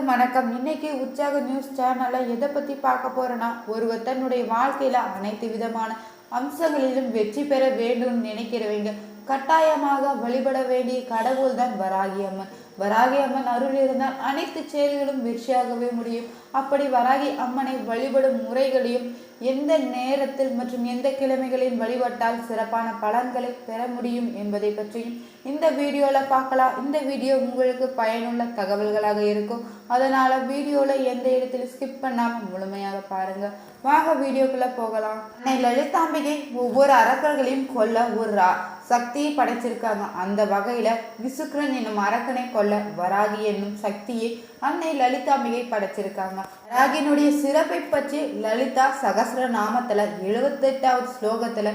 எல்லாருக்கும் வணக்கம். இன்னைக்கு உற்சாக நியூஸ் சேனல்ல எதை பத்தி பார்க்க போறேன்னா ஒருவர் தன்னுடைய வாழ்க்கையில அனைத்து விதமான அம்சங்களிலும் வெற்றி பெற வேண்டும் நினைக்கிறவங்க கட்டாயமாக வழிபட வேண்டிய கடவுள் தான் வராகி அம்மன். வராகி அம்மன் அருள் இருந்தால் அனைத்து செயல்களும் வெற்றியாகவே முடியும். அப்படி வராகி அம்மனை வழிபடும் முறைகளையும் எந்த நேரத்தில் மற்றும் எந்த கிழமைகளில் வழிபட்டால் சிறப்பான பலன்களை பெற முடியும் என்பதை பற்றியும் இந்த வீடியோவில் பார்க்கலாம். இந்த வீடியோ உங்களுக்கு பயனுள்ள தகவல்களாக இருக்கும். அதனால் வீடியோவில் எந்த இடத்தில் ஸ்கிப் பண்ணாமல் முழுமையாக பாருங்கள் வாங்க வீடியோக்குள்ள போகலாம். அன்னை லலிதாம்பிகை ஒவ்வொரு அரக்கர்களையும் கொல்ல ஒரு ரா சக்தியை படைச்சிருக்காங்க. அந்த வகையில விசுக்ரன் என்னும் அரக்கனை கொல்ல வராகி என்னும் சக்தியை அன்னை லலிதாம்பிகை படைச்சிருக்காங்க. வராகினுடைய சிறப்பை பற்றி லலிதா சகஸ்ர நாமத்துல எழுபத்தெட்டாவது ஸ்லோகத்துல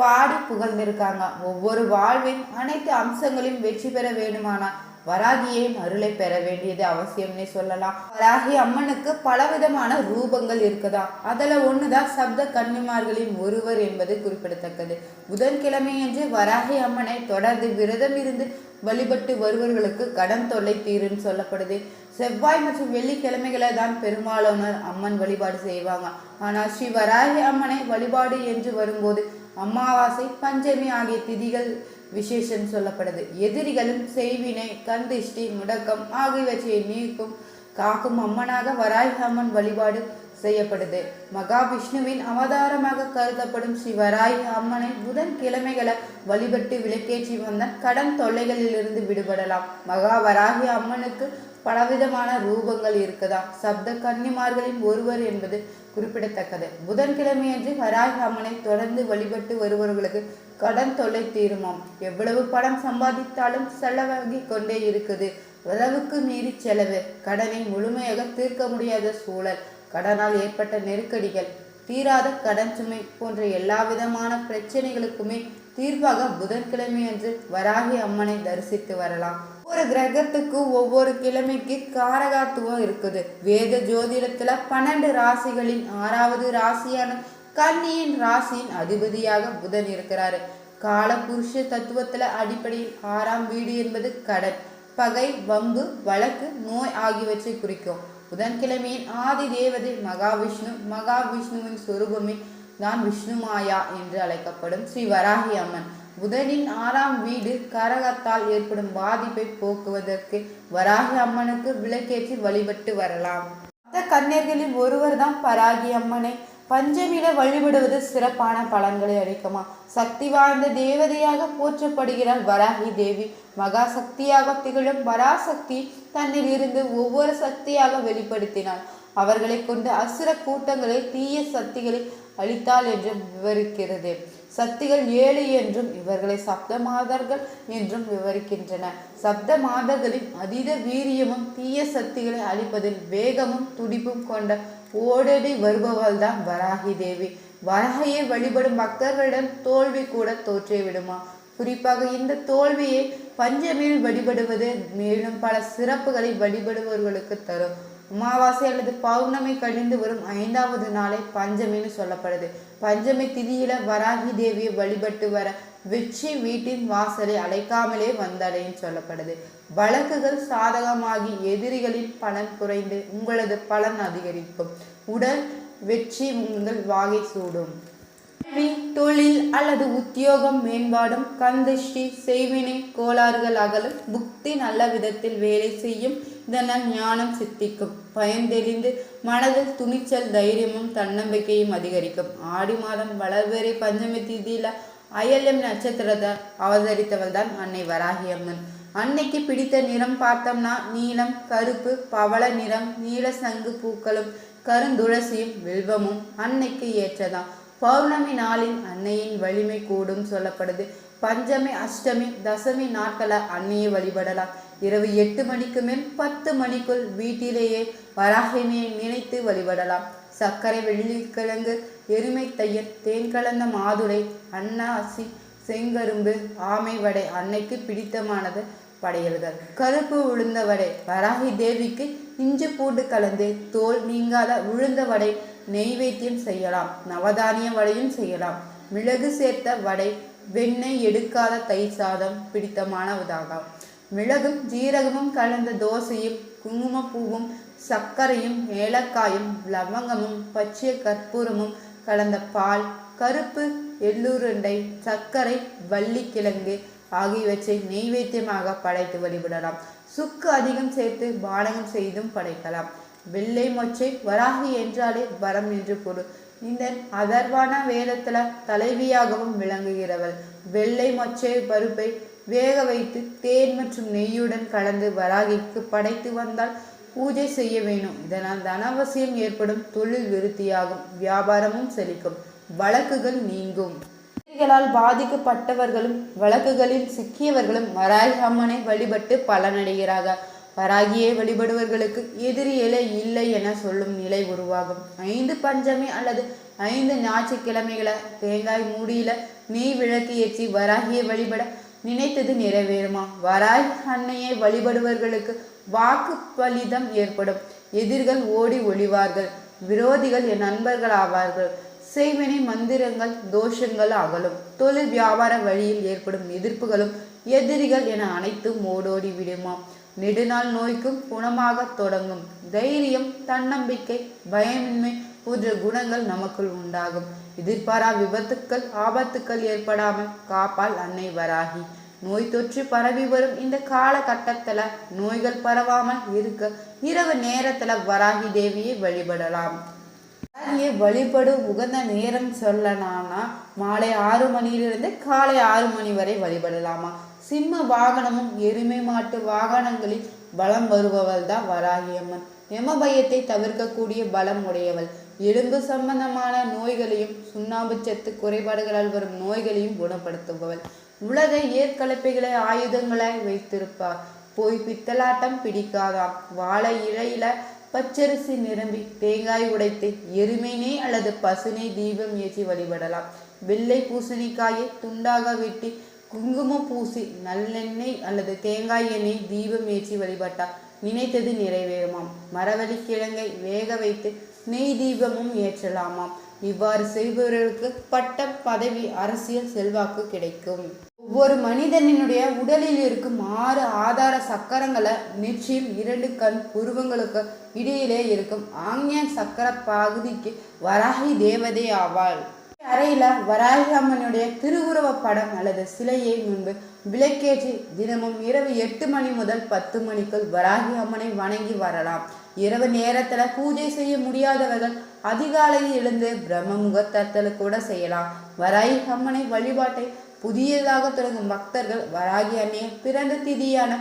பாடி புகழ்ந்திருக்காங்க. ஒவ்வொரு வாழ்வின் அனைத்து அம்சங்களையும் வெற்றி பெற வேண்டுமானால் வராகியே அருளை பெற வேண்டியது அவசியம்னே சொல்லலாம். வராகி அம்மனுக்கு பலவிதமான ரூபங்கள் இருக்குதா? அதில் ஒன்றுதான் சப்த கன்னிமார்களின் ஒருவர் என்பது குறிப்பிடத்தக்கது. புதன்கிழமையன்று வராகி அம்மனை தொடர்ந்து விரதம் இருந்து வழிபட்டு வருவர்களுக்கு கடன் தொல்லை தீருன்னு சொல்லப்படுது. செவ்வாய் மற்றும் வெள்ளிக்கிழமைகளை தான் பெரும்பாலானோர் அம்மன் வழிபாடு செய்வாங்க. ஆனால் ஸ்ரீ வராகி அம்மனை வழிபாடு என்று வரும்போது அமாவாசை பஞ்சமி ஆகிய திதிகள் விசேஷம் சொல்லப்படுது. எதிரிகளும் செய்வினை கந்திஷ்டி முடக்கம் ஆகியவற்றை நீக்கும் காக்கும் அம்மனாக வராகி அம்மன் வழிபாடு செய்யப்படுது. மகாவிஷ்ணுவின் அவதாரமாக கருதப்படும் ஸ்ரீ வராய் அம்மனை புதன் கிழமைகளை வழிபட்டு விளக்கேற்றி வந்த கடன் தொல்லைகளிலிருந்து விடுபடலாம். மகா வராகி அம்மனுக்கு பலவிதமான ரூபங்கள் இருக்குதாம் சப்த கன்னிமார்களின் ஒருவர் என்பது குறிப்பிடத்தக்கது. புதன்கிழமையன்று வராகி அம்மனை தொடர்ந்து வழிபட்டு வருபவர்களுக்கு கடன் தொல்லை தீருமாம் எவ்வளவு பணம் சம்பாதித்தாலும் செலவாகி கொண்டே இருக்குது. உறவுக்கு மீறி செலவு. கடனை முழுமையாக தீர்க்க முடியாத சூழல். கடனால் ஏற்பட்ட நெருக்கடிகள். தீராத கடன் சுமை போன்ற எல்லாவிதமான பிரச்சனைகளுக்குமே தீர்வாக புதன்கிழமையன்று வராகி அம்மனை தரிசித்து வரலாம். ஒரு கிரகத்துக்கு ஒவ்வொரு கிழமைக்கு காரகாத்துவம் இருக்குது. வேத ஜோதிடத்துல பன்னெண்டு ராசிகளின் ஆறாவது ராசியான கன்னியின் ராசியின் அதிபதியாக புதன் இருக்கிறாரு. கால புருஷ தத்துவத்துல அடிப்படையில் ஆறாம் வீடு என்பது கடன் பகை வம்பு வழக்கு நோய் ஆகியவற்றை குறிக்கும். புதன்கிழமையின் ஆதி தேவதை மகாவிஷ்ணு மகாவிஷ்ணுவின் சொரூபமே தான் விஷ்ணுமாயா என்று அழைக்கப்படும் ஸ்ரீ வராகி அம்மன். புதனின் ஆறாம் வீடு கரகத்தால் ஏற்படும் பாதிப்பை போக்குவதற்கு வராகி அம்மனுக்கு விளக்கேற்றி வழிபட்டு வரலாம். மற்ற கன்னியர்களில் ஒருவர் தான் பராகி அம்மனை. பஞ்சமியில வழிபடுவது சிறப்பான பலன்களை அளிக்குமா? சக்தி வாய்ந்த தேவதையாக போற்றப்படுகிறார் வராகி தேவி. மகா சக்தியாக திகழும் பராசக்தி தன்னில் இருந்து ஒவ்வொரு சக்தியாக வெளிப்படுத்தினார் அவர்களை கொண்டு அசுர கூட்டங்களை தீய சக்திகளை அளித்தாள் என்று விவரிக்கிறது. சக்திகள் ஏழு என்றும் இவர்களை சப்த மாதர்கள் என்றும் விவரிக்கின்றன. சப்த மாதர்களின் அதீத வீரியமும் தீய சக்திகளை அழிப்பதில் வேகமும் துடிப்பும் கொண்ட ஓடடி வருபவள் தான் வராகி தேவி. வராகியை வழிபடும் பக்தர்களிடம் தோல்வி கூட தோற்றே விடுமா? குறிப்பாக இந்த தோல்வியை பஞ்சமியில் வழிபடுவது மேலும் பல சிறப்புகளை வழிபடுபவர்களுக்கு தரும். அமாவாசை அல்லது பௌர்ணமி கழிந்து வரும் ஐந்தாவது நாளை பஞ்சமின்னு சொல்லப்படுது. பஞ்சமி திதியில வராகி தேவியை வழிபட்டு வர வெற்றி வீட்டின் வாசலை அழைக்காமலே வந்தடையும் சொல்லப்படுது. வழக்குகள் சாதகமாகி எதிரிகளின் பலன் குறைந்து உங்களது பலன் அதிகரிக்கும். உடல் வெற்றி உங்கள் வாகை சூடும். கல்வி தொழில் அல்லது உத்தியோகம் மேம்பாடும் கந்தஷ்டி செய்வினை கோளாறுகள் அகலும் புக்தி நல்ல விதத்தில் வேலை செய்யும் இதனால் ஞானம் சித்திக்கும். பயந்தெளிந்து மனதில் துணிச்சல் தைரியமும் தன்னம்பிக்கையும் அதிகரிக்கும். ஆடி மாதம் வளர்வேறை பஞ்சமி திதியில் அயல்எம் நட்சத்திரத்தை அவதரித்தவள் தான் அன்னை வராகி அம்மன் அன்னைக்கு பிடித்த நிறம் பார்த்தோம்னா நீலம் கருப்பு பவள நிறம் நீல சங்கு பூக்களும் கருந்துளசியும் வில்வமும் அன்னைக்கு ஏற்றதான் பௌர்ணமி நாளில் அன்னையின் வலிமை கூடும் சொல்லப்படுது. பஞ்சமி அஷ்டமி தசமி நாட்களை அன்னையை வழிபடலாம். இரவு எட்டு மணிக்கு மேல் பத்து மணிக்குள் வீட்டிலேயே வராகினியை நினைத்து வழிபடலாம். சர்க்கரை வெள்ளிக்கிழங்கு எருமை தையல் தேன் கலந்த மாதுளை அன்னாசி செங்கரும்பு ஆமை வடை அன்னைக்கு பிடித்தமானது படையல்கள். கருப்பு உளுந்த வடை வராகி தேவிக்கு இஞ்சி பூண்டு கலந்து தோல் நீங்காத உளுந்த வடை நெய்வேத்தியம் செய்யலாம் நவதானிய வடையும் செய்யலாம். மிளகு சேர்த்த வடை வெண்ணெய் எடுக்காத தயிர் சாதம் பிடித்தமானதாகும். மிளகும் ஜீரகமும் கலந்த தோசையும் குங்குமப்பூவும் சர்க்கரையும் ஏலக்காயும் லவங்கமும் பச்சை கற்பூரமும் கலந்த பால் கருப்பு எள்ளுருண்டை சர்க்கரை வள்ளிக்கிழங்கு ஆகியவற்றை நெய்வேத்தியமாக படைத்து வழிபடலாம். சுக்கு அதிகம் சேர்த்து பானகம் செய்தும் படைக்கலாம். வெள்ளை மொச்சை வராகி என்றாலே வரம் என்று பொருள் இந்த அதர்வான வேதத்துல தலைவியாகவும் விளங்குகிறவள். வெள்ளை மொச்சை பருப்பை வேக வைத்து தேன் மற்றும் நெய்யுடன் கலந்து வராகிக்கு படைத்து வந்தால் பூஜை செய்ய வேணும் இதனால் தனவசியம் ஏற்படும் தொழில் விருத்தியாகும் வியாபாரமும் செழிக்கும் வழக்குகள் நீங்கும். எதிரிகளால் பாதிக்கப்பட்டவர்களும் வழக்குகளில் சிக்கியவர்களும் வராகி அம்மனை வழிபட்டு பலனடைகிறார்கள். வராகியை வழிபடுவர்களுக்கு எதிரிகளே இல்லை என சொல்லும் நிலை உருவாகும். ஐந்து பஞ்சமி அல்லது ஐந்து ஞாயிற்றுக்கிழமைகளை தேங்காய் மூடியில நெய் விளக்கு ஏற்றி வராகியை வழிபட நினைத்தது நிறைவேறுமா? வராகி அன்னையை வழிபடுவர்களுக்கு வாக்கு பலிதம் ஏற்படும். எதிர்கள் ஓடி ஒளிவார்கள். விரோதிகள் என் நண்பர்கள் ஆவார்கள். செய்வினை மந்திரங்கள் தோஷங்கள் அகலும். தொழில் வியாபார வழியில் ஏற்படும் எதிர்ப்புகளும் எதிரிகள் என அனைத்தும் ஓடோடி விடுமாம் நெடுநாள் நோய்க்கும் குணமாக தொடங்கும். தைரியம் தன்னம்பிக்கை பயமின்மை போன்ற குணங்கள் நமக்குள் உண்டாகும். எதிர்பாரா விபத்துக்கள் ஆபத்துக்கள் ஏற்படாமல் காப்பால் அன்னை வராகி. நோய் தொற்று பரவி வரும் இந்த காலகட்டத்துல நோய்கள் பரவாமல் இருக்க இரவு நேரத்துல வராகி தேவியை வழிபடலாம். வராகியை வழிபடும் உகந்த நேரம் சொல்லலாம்னா மாலை ஆறு மணியிலிருந்து காலை ஆறு மணி வரை வழிபடலாமா? சிம்ம வாகனமும் எருமை மாட்டு வாகனங்களில் பலம் வருபவள் தான் வராகியம்மன். எமபயத்தை தவிர்க்கக்கூடிய பலம் உடையவள். எலும்பு சம்பந்தமான நோய்களையும் சுண்ணாம்பு சத்து குறைபாடுகளால் வரும் நோய்களையும் குணப்படுத்துபவள். உலக ஏற்கலப்பைகளை ஆயுதங்களாய் வைத்திருப்பார். போய் பித்தலாட்டம் பிடிக்காதாம். வாழை இழையில பச்சரிசி நிரம்பி தேங்காய் உடைத்து எருமைனே அல்லது பசுனை தீபம் ஏற்றி வழிபடலாம். வெள்ளை பூசணிக்காயை துண்டாக வெட்டி குங்குமம் பூசி நல்லெண்ணெய் அல்லது தேங்காய் எண்ணெய் தீபம் ஏற்றி வழிபட்டால் நினைத்தது நிறைவேறுமாம். மரவள்ளி கிழங்கை வேக வைத்து நெய் தீபமும் ஏற்றலாமாம். இவ்வாறு செய்பவர்களுக்கு பட்ட பதவி அரசியல் செல்வாக்கு கிடைக்கும். ஒவ்வொரு மனிதனினுடைய உடலில் இருக்கும் ஆறு ஆதார சக்கரங்களை நிச்சயம் இரண்டு கண் புருவங்களுக்கு இடையிலே இருக்கும் ஆங்ஞ சக்கர பகுதிக்கு வராகி தேவதை ஆவாள். அறையில் வராகி திருவுருவ படம் அல்லது சிலையை முன்பு விளக்கேற்றி தினமும் இரவு எட்டு மணி முதல் பத்து மணிக்குள் வராகி அம்மனை வணங்கி வரலாம். இரவு நேரத்தில் பூஜை செய்ய முடியாதவர்கள் அதிகாலையில் எழுந்து பிரம்ம முகூர்த்தத்தில் கூட செய்யலாம். வராகி அம்மனை வழிபாட்டை புதியதாக தொடங்கும் பக்தர்கள் வராகி அன்னையை பிறந்த திதியான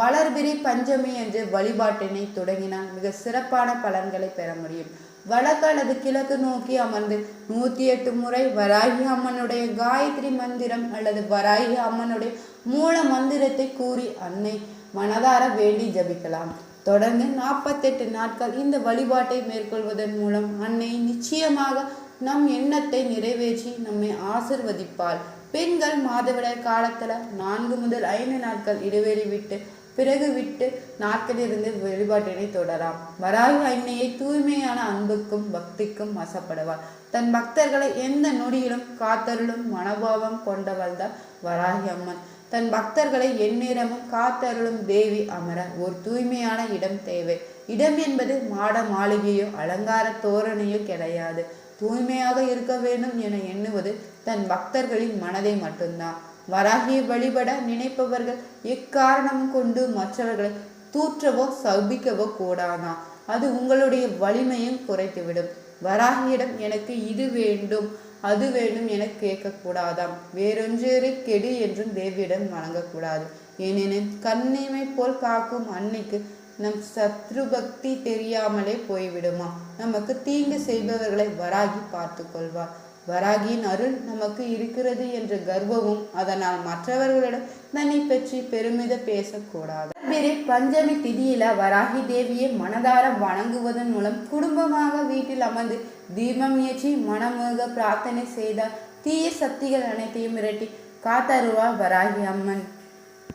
வளர்பிரி பஞ்சமி என்று வழிபாட்டினை தொடங்கினால் மிக சிறப்பான பலன்களை பெற முடியும். வடக்கு அல்லது கிழக்கு நோக்கி அமர்ந்து நூத்தி எட்டு முறை வராகி அம்மனுடைய காயத்ரி மந்திரம் அல்லது வராகி அம்மனுடைய மூல மந்திரத்தை கூறி அன்னை மனதார வேண்டி ஜபிக்கலாம். தொடர்ந்து நாற்பத்தெட்டு நாட்கள் இந்த வழிபாட்டை மேற்கொள்வதன் மூலம் அன்னை நிச்சயமாக நம் எண்ணத்தை நிறைவேற்றி நம்மை ஆசிர்வதிப்பாள். பெண்கள் மாதவிடாய் காலத்துல நான்கு முதல் ஐந்து நாட்கள் இடைவெளி விட்டு பிறகு விட்டு நாட்களிலிருந்து வழிபாட்டினை தொடராம். வராக அன்னையை தூய்மையான அன்புக்கும் பக்திக்கும் வசப்படுவாள். தன் பக்தர்களை எந்த நொடியிலும் காத்தருளும் மனோபாவம் கொண்டவள் தான் வராகி அம்மன். தன் பக்தர்களை எந்நேரமும் காத்தருளும் தேவி அமர ஒரு தூய்மையான இடம் தேவை. இடம் என்பது மாட மாளிகையோ அலங்கார தோரணையோ கிடையாது. தூய்மையாக இருக்க வேண்டும் என எண்ணுவது தன் பக்தர்களின் மனதை மட்டும்தான். வராகியை வழிபட நினைப்பவர்கள் எக்காரணம் கொண்டு மற்றவர்களை தூற்றவோ சபிக்கவோ கூடாதான் அது உங்களுடைய வலிமையும் குறைத்துவிடும். வராகியிடம் எனக்கு இது வேண்டும் அது வேண்டும் என கேட்கக்கூடாதாம். வேறொன்றேறு கெடு என்றும் தேவியிடம் வணங்கக்கூடாது ஏனெனில் கண்ணிமை போல் காக்கும் அன்னைக்கு நம் சத்ரு பக்தி தெரியாமலே போய்விடுமா? நமக்கு தீங்கு செய்பவர்களை வராகி பார்த்து கொள்வார். வராகியின் அருள் நமக்கு இருக்கிறது என்ற கர்வமும் அதனால் மற்றவர்களிடம் தன்னை பற்றி பெருமித பேசக்கூடாது. பிறகு பஞ்சமி திதியில வராகி தேவியை மனதார வணங்குவதன் மூலம் குடும்பமாக வீட்டில் அமர்ந்து தீபம் ஏற்றி மனமுக பிரார்த்தனை செய்தால் தீய சக்திகள் அனைத்தையும் மிரட்டி காத்தருவாள் வராகி அம்மன்.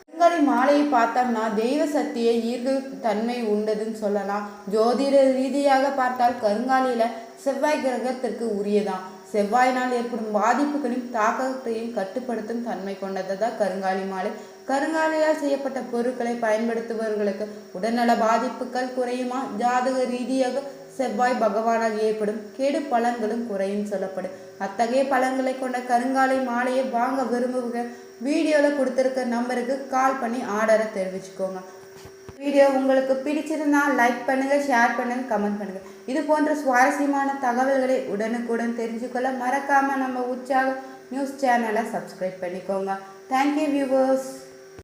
கருங்காலி மாலையை பார்த்தோம்னா தெய்வ சக்தியை ஈர்க்கும் தன்மை உண்டதுன்னு சொல்லலாம். ஜோதிட ரீதியாக பார்த்தால் கருங்காலியில செவ்வாய் கிரகத்திற்கு உரியதான் செவ்வாயினால் ஏற்படும் பாதிப்புகளையும் தாக்கத்தையும் கட்டுப்படுத்தும் தன்மை கொண்டது தான் கருங்காலி மாலை. கருங்காலியால் செய்யப்பட்ட பொருட்களை பயன்படுத்துபவர்களுக்கு உடல்நல பாதிப்புகள் குறையுமா? ஜாதக ரீதியாக செவ்வாய் பகவானால் ஏற்படும் கெடு பலன்களும் குறையும் சொல்லப்படும். அத்தகைய பலன்களை கொண்ட கருங்காலை மாலையை வாங்க விரும்புகிற வீடியோவில் கொடுத்துருக்க நம்பருக்கு கால் பண்ணி ஆர்டரை தெரிவிச்சுக்கோங்க. வீடியோ உங்களுக்கு பிடிச்சிருந்தால் லைக் பண்ணுங்கள் ஷேர் பண்ணுங்க கமெண்ட் பண்ணுங்கள் இது போன்ற சுவாரஸ்யமான தகவல்களை உடனுக்குடன் தெரிஞ்சுக்கொள்ள மறக்காமல் நம்ம உற்சாக நியூஸ் சேனலை சப்ஸ்கிரைப் பண்ணிக்கோங்க. Thank you viewers